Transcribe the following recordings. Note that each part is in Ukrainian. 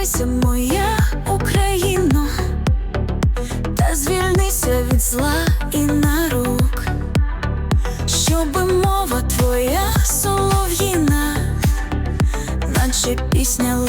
Прокидайся, моя Україно, та звільнися від зла і на рук, щоб мова твоя солов'їна, наче пісня.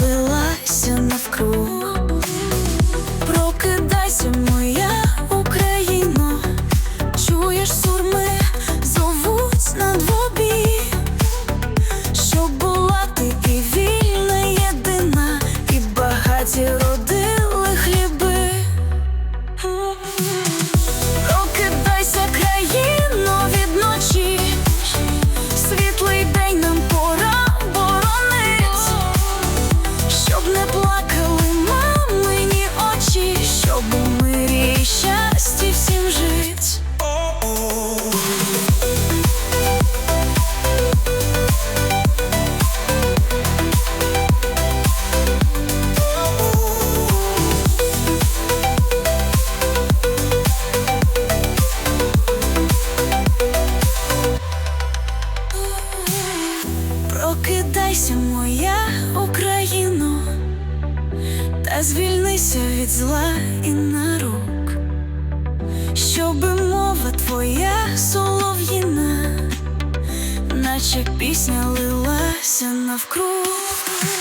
Прокидайся, моя Україно, та звільнися від зла і нарук, наче пісня лилася навкруг.